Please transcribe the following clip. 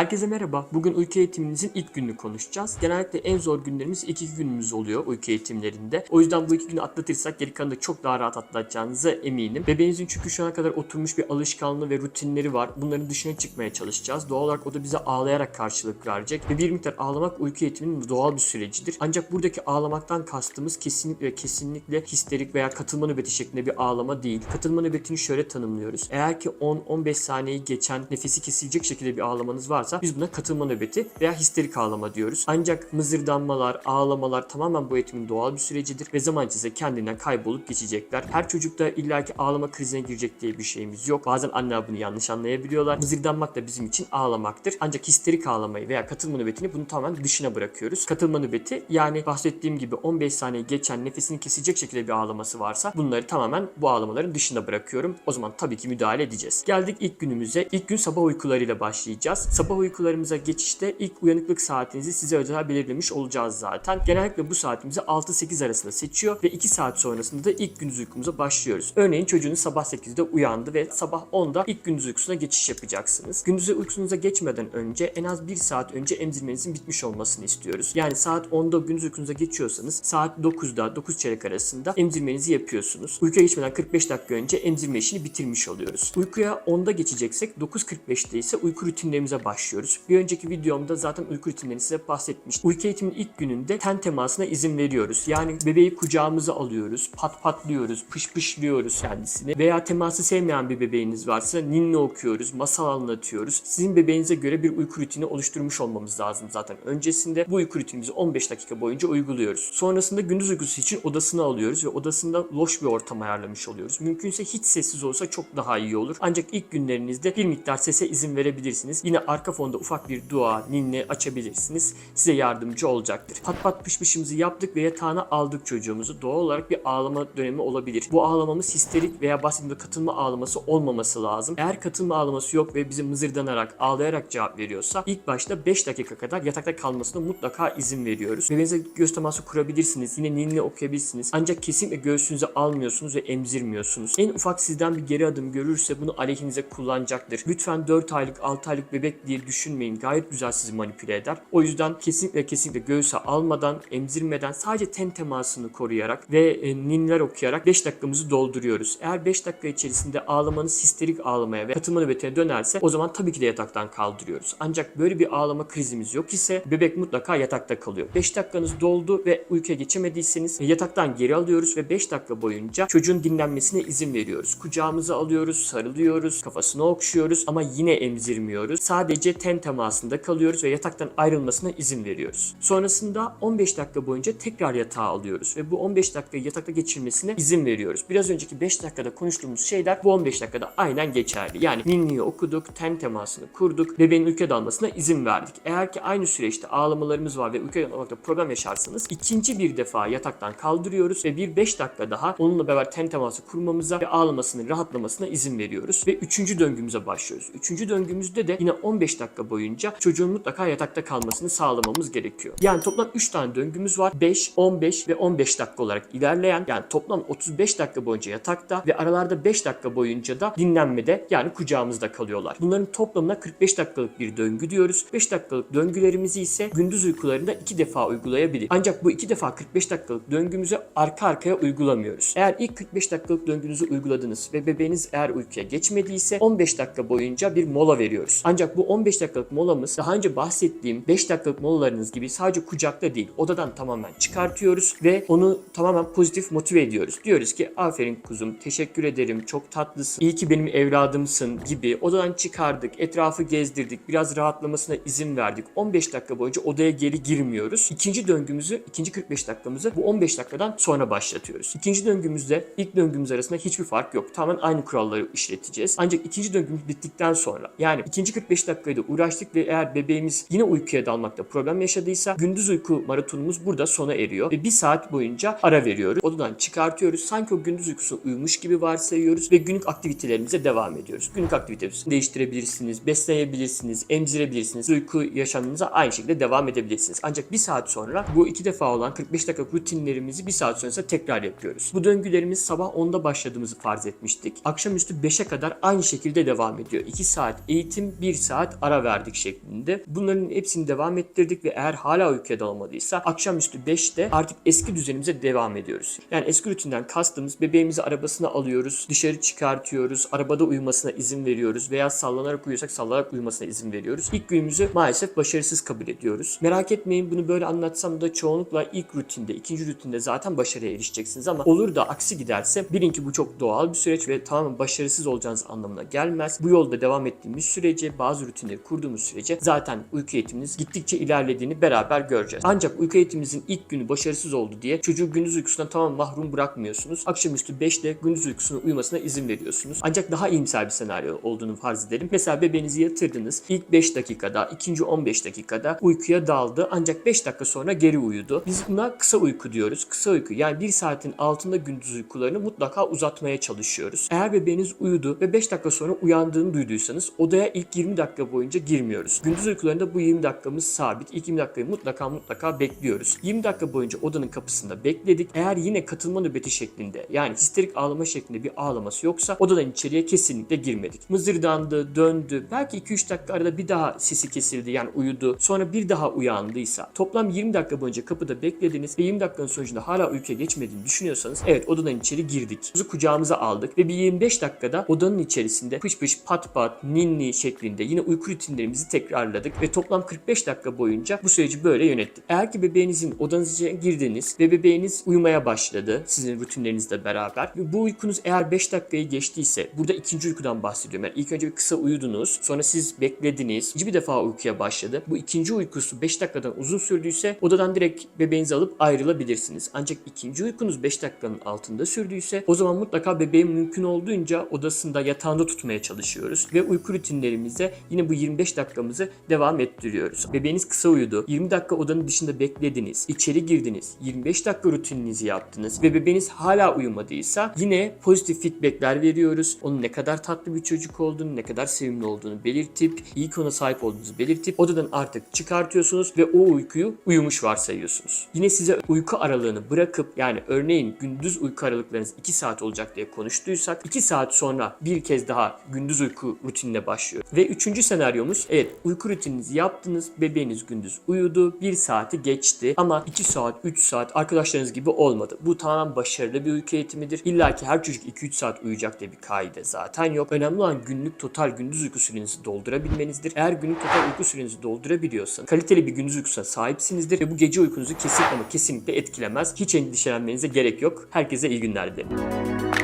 Herkese merhaba. Bugün uyku eğitiminizin ilk gününü konuşacağız. Genellikle en zor günlerimiz iki günümüz oluyor uyku eğitimlerinde. O yüzden bu iki günü atlatırsak geri kalanı da çok daha rahat atlatacağınıza eminim. Bebeğinizin çünkü şu ana kadar oturmuş bir alışkanlığı ve rutinleri var. Bunların dışına çıkmaya çalışacağız. Doğal olarak o da bize ağlayarak karşılık verecek. Ve bir miktar ağlamak uyku eğitiminin doğal bir sürecidir. Ancak buradaki ağlamaktan kastımız kesinlikle kesinlikle histerik veya katılma nöbeti şeklinde bir ağlama değil. Katılma nöbetini şöyle tanımlıyoruz. Eğer ki 10-15 saniyeyi geçen nefesi kesilecek şekilde bir ağlamanız varsa biz buna katılma nöbeti veya histerik ağlama diyoruz. Ancak mızırdanmalar, ağlamalar tamamen bu eğitimin doğal bir sürecidir ve zaman içerisinde kendinden kaybolup geçecekler. Her çocukta illaki ağlama krizine girecek diye bir şeyimiz yok. Bazen anneler bunu yanlış anlayabiliyorlar. Mızırdanmak da bizim için ağlamaktır. Ancak histerik ağlamayı veya katılma nöbetini bunu tamamen dışına bırakıyoruz. Katılma nöbeti yani bahsettiğim gibi 15 saniye geçen nefesini kesecek şekilde bir ağlaması varsa bunları tamamen bu ağlamaların dışında bırakıyorum. O zaman tabii ki müdahale edeceğiz. Geldik ilk günümüze. İlk gün sabah uykularıyla başlayacağız. Sabah uykularımıza geçişte ilk uyanıklık saatinizi size özel belirlemiş olacağız zaten. Genellikle bu saatimizi 6-8 arasında seçiyor ve 2 saat sonrasında da ilk gündüz uykumuza başlıyoruz. Örneğin çocuğunuz sabah 8'de uyandı ve sabah 10'da ilk gündüz uykusuna geçiş yapacaksınız. Gündüz uykunuza geçmeden önce en az 1 saat önce emzirmenizin bitmiş olmasını istiyoruz. Yani saat 10'da gündüz uykunuza geçiyorsanız saat 9'da 9 çeyrek arasında emzirmenizi yapıyorsunuz. Uykuya geçmeden 45 dakika önce emzirme işini bitirmiş oluyoruz. Uykuya 10'da geçeceksek 9.45'te ise uyku rutinlerimize başlıyoruz. Bir önceki videomda zaten uyku rutinlerini size bahsetmiştim. Uyku eğitiminin ilk gününde ten temasına izin veriyoruz. Yani bebeği kucağımıza alıyoruz, pat patlıyoruz, pış pışlıyoruz kendisini. Veya teması sevmeyen bir bebeğiniz varsa ninni okuyoruz, masal anlatıyoruz. Sizin bebeğinize göre bir uyku rutini oluşturmuş olmamız lazım zaten. Öncesinde bu uyku rutinimizi 15 dakika boyunca uyguluyoruz. Sonrasında gündüz uykusu için odasına alıyoruz ve odasında loş bir ortam ayarlamış oluyoruz. Mümkünse hiç sessiz olsa çok daha iyi olur. Ancak ilk günlerinizde bir miktar sese izin verebilirsiniz. Yine arka fonda ufak bir dua, ninni açabilirsiniz. Size yardımcı olacaktır. Pat pat pış pışımızı yaptık ve yatağına aldık çocuğumuzu. Doğal olarak bir ağlama dönemi olabilir. Bu ağlamamız histerik veya bahsettiğim katılma ağlaması olmaması lazım. Eğer katılma ağlaması yok ve bize mızırdanarak, ağlayarak cevap veriyorsa ilk başta 5 dakika kadar yatakta kalmasına mutlaka izin veriyoruz. Bebeğinize göz teması kurabilirsiniz. Yine ninni okuyabilirsiniz. Ancak kesinlikle göğsünüze almıyorsunuz ve emzirmiyorsunuz. En ufak sizden bir geri adım görürse bunu aleyhinize kullanacaktır. Lütfen 4 aylık 6 aylık bebek diye düşünmeyin. Gayet güzel sizi manipüle eder. O yüzden kesinlikle kesinlikle göğüse almadan, emzirmeden sadece ten temasını koruyarak ve e, ninniler okuyarak 5 dakikamızı dolduruyoruz. Eğer 5 dakika içerisinde ağlamanız histerik ağlamaya ve katılma nöbetine dönerse o zaman tabii ki de yataktan kaldırıyoruz. Ancak böyle bir ağlama krizimiz yok ise bebek mutlaka yatakta kalıyor. 5 dakikanız doldu ve uykuya geçemediyseniz e, yataktan geri alıyoruz ve 5 dakika boyunca çocuğun dinlenmesine izin veriyoruz. Kucağımıza alıyoruz, sarılıyoruz, kafasını okşuyoruz ama yine emzirmiyoruz. Sadece ten temasında kalıyoruz ve yataktan ayrılmasına izin veriyoruz. Sonrasında 15 dakika boyunca tekrar yatağa alıyoruz ve bu 15 dakikayı yatakta geçirmesine izin veriyoruz. Biraz önceki 5 dakikada konuştuğumuz şeyler bu 15 dakikada aynen geçerli. Yani ninniyi okuduk, ten temasını kurduk, bebeğin uykuya dalmasına izin verdik. Eğer ki aynı süreçte ağlamalarımız var ve uykuya dalmakta problem yaşarsanız ikinci bir defa yataktan kaldırıyoruz ve bir 5 dakika daha onunla beraber ten teması kurmamıza ve ağlamasının rahatlamasına izin veriyoruz ve üçüncü döngümüze başlıyoruz. Üçüncü döngümüzde de yine 15 dakika boyunca çocuğun mutlaka yatakta kalmasını sağlamamız gerekiyor. Yani toplam 3 tane döngümüz var. 5, 15 ve 15 dakika olarak ilerleyen yani toplam 35 dakika boyunca yatakta ve aralarda 5 dakika boyunca da dinlenmede yani kucağımızda kalıyorlar. Bunların toplamına 45 dakikalık bir döngü diyoruz. 5 dakikalık döngülerimizi ise gündüz uykularında 2 defa uygulayabilir. Ancak bu 2 defa 45 dakikalık döngümüzü arka arkaya uygulamıyoruz. Eğer ilk 45 dakikalık döngünüzü uyguladınız ve bebeğiniz eğer uykuya geçmediyse 15 dakika boyunca bir mola veriyoruz. Ancak bu 15 dakikalık molamız daha önce bahsettiğim 5 dakikalık molalarınız gibi sadece kucakta değil odadan tamamen çıkartıyoruz ve onu tamamen pozitif motive ediyoruz. Diyoruz ki aferin kuzum teşekkür ederim çok tatlısın iyi ki benim evladımsın gibi odadan çıkardık etrafı gezdirdik biraz rahatlamasına izin verdik. 15 dakika boyunca odaya geri girmiyoruz. İkinci döngümüzü ikinci 45 dakikamızı bu 15 dakikadan sonra başlatıyoruz. İkinci döngümüzde ilk döngümüz arasında hiçbir fark yok. Tamamen aynı kuralları işleteceğiz. Ancak ikinci döngümüz bittikten sonra yani ikinci 45 dakikayı da uğraştık ve eğer bebeğimiz yine uykuya dalmakta problem yaşadıysa gündüz uyku maratonumuz burada sona eriyor ve bir saat boyunca ara veriyoruz. Odadan çıkartıyoruz. Sanki o gündüz uykusu uyumuş gibi varsayıyoruz ve günlük aktivitelerimize devam ediyoruz. Günlük aktivitelerinizi değiştirebilirsiniz, besleyebilirsiniz, emzirebilirsiniz. Uyku yaşamınıza aynı şekilde devam edebilirsiniz. Ancak bir saat sonra bu iki defa olan 45 dakikalık rutinlerimizi bir saat sonrasında tekrar yapıyoruz. Bu döngülerimiz sabah 10'da başladığımızı farz etmiştik. Akşamüstü 5'e kadar aynı şekilde devam ediyor. 2 saat eğitim, 1 saat ara ara verdik şeklinde. Bunların hepsini devam ettirdik ve eğer hala uykuya dalmadıysa akşamüstü 5'te artık eski düzenimize devam ediyoruz. Yani eski rutinden kastımız bebeğimizi arabasına alıyoruz, dışarı çıkartıyoruz, arabada uyumasına izin veriyoruz veya sallanarak uyuyorsak sallanarak uyumasına izin veriyoruz. İlk günümüzü maalesef başarısız kabul ediyoruz. Merak etmeyin bunu böyle anlatsam da çoğunlukla ilk rutinde, ikinci rutinde zaten başarıya erişeceksiniz ama olur da aksi giderse bilin ki bu çok doğal bir süreç ve tamamen başarısız olacağınız anlamına gelmez. Bu yolda devam ettiğimiz sürece, bazı rutinleri kurduğumuz sürece zaten uyku eğitiminiz gittikçe ilerlediğini beraber göreceğiz. Ancak uyku eğitiminizin ilk günü başarısız oldu diye çocuğu gündüz uykusundan tamamen mahrum bırakmıyorsunuz. Akşamüstü 5'te gündüz uykusuna uyumasına izin veriyorsunuz. Ancak daha iyimser bir senaryo olduğunu farz edelim. Mesela bebeğinizi yatırdınız. İlk 5 dakikada, ikinci 15 dakikada uykuya daldı. Ancak 5 dakika sonra geri uyudu. Biz buna kısa uyku diyoruz. Kısa uyku yani 1 saatin altında gündüz uykularını mutlaka uzatmaya çalışıyoruz. Eğer bebeğiniz uyudu ve 5 dakika sonra uyandığını duyduysanız odaya ilk 20 dakika boyunca girmiyoruz. Gündüz uykularında bu 20 dakikamız sabit. İlk 20 dakikayı mutlaka mutlaka bekliyoruz. 20 dakika boyunca odanın kapısında bekledik. Eğer yine katılma nöbeti şeklinde yani histerik ağlama şeklinde bir ağlaması yoksa odadan içeriye kesinlikle girmedik. Mızırdandı, döndü. Belki 2-3 dakika arada bir daha sesi kesildi yani uyudu. Sonra bir daha uyandıysa toplam 20 dakika boyunca kapıda beklediniz ve 20 dakikanın sonucunda hala uykuya geçmediğini düşünüyorsanız evet odadan içeri girdik. Bizi kucağımıza aldık ve bir 25 dakikada odanın içerisinde pış pış pat pat ninni şeklinde yine uyku rutinlerimizi tekrarladık ve toplam 45 dakika boyunca bu süreci böyle yönettik. Eğer ki bebeğinizin odanız içine girdiniz ve bebeğiniz uyumaya başladı sizin rutinlerinizle beraber ve bu uykunuz eğer 5 dakikayı geçtiyse burada ikinci uykudan bahsediyorum. Yani ilk önce bir kısa uyudunuz sonra siz beklediniz ikinci bir defa uykuya başladı. Bu ikinci uykusu 5 dakikadan uzun sürdüyse odadan direkt bebeğinizi alıp ayrılabilirsiniz. Ancak ikinci uykunuz 5 dakikanın altında sürdüyse o zaman mutlaka bebeğin mümkün olduğunca odasında yatağında tutmaya çalışıyoruz. Ve uyku rutinlerimize yine bu 25 dakikamızı devam ettiriyoruz. Bebeğiniz kısa uyudu. 20 dakika odanın dışında beklediniz. içeri girdiniz. 25 dakika rutininizi yaptınız ve bebeğiniz hala uyumadıysa yine pozitif feedbackler veriyoruz. Onun ne kadar tatlı bir çocuk olduğunu, ne kadar sevimli olduğunu belirtip, iyi ki ona sahip olduğunuzu belirtip odadan artık çıkartıyorsunuz ve o uykuyu uyumuş varsayıyorsunuz. Yine size uyku aralığını bırakıp yani örneğin gündüz uyku aralıklarınız 2 saat olacak diye konuştuysak 2 saat sonra bir kez daha gündüz uyku rutinine başlıyor. Ve üçüncü senaryomuz evet uyku rutininizi yaptınız bebeğiniz gündüz uyudu 1 saati geçti ama 2 saat 3 saat arkadaşlarınız gibi olmadı. Bu tamamen başarılı bir uyku eğitimidir. İlla ki her çocuk 2-3 saat uyuyacak diye bir kaide zaten yok. Önemli olan günlük total gündüz uyku sürenizi doldurabilmenizdir. Eğer günlük total uyku sürenizi doldurabiliyorsanız kaliteli bir gündüz uykusuna sahipsinizdir ve bu gece uykunuzu kesin ama kesinlikle etkilemez. Hiç endişelenmenize gerek yok. Herkese iyi günler dilerim.